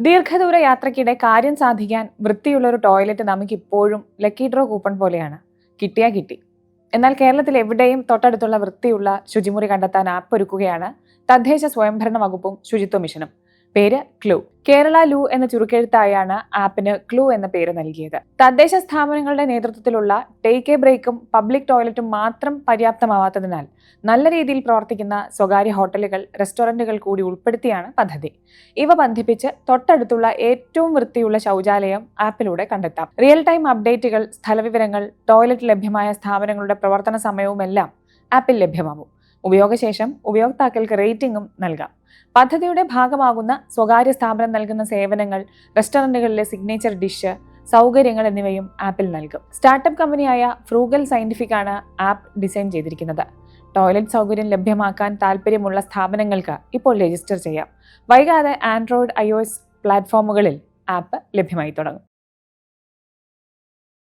ദീർഘദൂര യാത്രയ്ക്കിടെ കാര്യം സാധിക്കാൻ വൃത്തിയുള്ള ഒരു ടോയ്ലറ്റ് നമുക്ക് ഇപ്പോഴും ലക്കി ഡ്രോ കൂപ്പൺ പോലെയാണ്. കിട്ടിയാ കിട്ടി. എന്നാൽ കേരളത്തിൽ എവിടെയും തൊട്ടടുത്തുള്ള വൃത്തിയുള്ള ശുചിമുറി കണ്ടെത്താൻ ആപ്പ് ഒരുക്കുകയാണ് തദ്ദേശ സ്വയംഭരണ വകുപ്പും ശുചിത്വ മിഷനും. പേര് ക്ലൂ. കേരള ലൂ എന്ന ചുരുക്കെഴുത്തായാണ് ആപ്പിന് ക്ലൂ എന്ന പേര് നൽകിയത്. തദ്ദേശ സ്ഥാപനങ്ങളുടെ നേതൃത്വത്തിലുള്ള ടേക്ക് എ ബ്രേക്കും പബ്ലിക് ടോയ്ലറ്റും മാത്രം പര്യാപ്തമാവാത്തതിനാൽ നല്ല രീതിയിൽ പ്രവർത്തിക്കുന്ന സ്വകാര്യ ഹോട്ടലുകൾ റെസ്റ്റോറന്റുകൾ കൂടി ഉൾപ്പെടുത്തിയാണ് പദ്ധതി. ഇവ ബന്ധിപ്പിച്ച് തൊട്ടടുത്തുള്ള ഏറ്റവും വൃത്തിയുള്ള ശൗചാലയം ആപ്പിലൂടെ കണ്ടെത്താം. റിയൽ ടൈം അപ്ഡേറ്റുകൾ സ്ഥലവിവരങ്ങൾ ടോയ്ലറ്റ് ലഭ്യമായ സ്ഥാപനങ്ങളുടെ പ്രവർത്തന സമയവുമെല്ലാം ആപ്പിൽ ലഭ്യമാവും. ഉപയോഗശേഷം ഉപയോക്താക്കൾക്ക് റേറ്റിംഗും നൽകാം. പദ്ധതിയുടെ ഭാഗമാകുന്ന സ്വകാര്യ സ്ഥാപനം നൽകുന്ന സേവനങ്ങൾ റെസ്റ്റോറന്റുകളിലെ സിഗ്നേച്ചർ ഡിഷ് സൗകര്യങ്ങൾ എന്നിവയും ആപ്പിൽ നൽകും. സ്റ്റാർട്ടപ്പ് കമ്പനിയായ ഫ്രൂഗൽ സയന്റിഫിക് ആണ് ആപ്പ് ഡിസൈൻ ചെയ്തിരിക്കുന്നത്. ടോയ്ലറ്റ് സൗകര്യം ലഭ്യമാക്കാൻ താൽപ്പര്യമുള്ള സ്ഥാപനങ്ങൾക്ക് ഇപ്പോൾ രജിസ്റ്റർ ചെയ്യാം. വൈകാതെ ആൻഡ്രോയിഡ് ഐ പ്ലാറ്റ്ഫോമുകളിൽ ആപ്പ് ലഭ്യമായി തുടങ്ങും.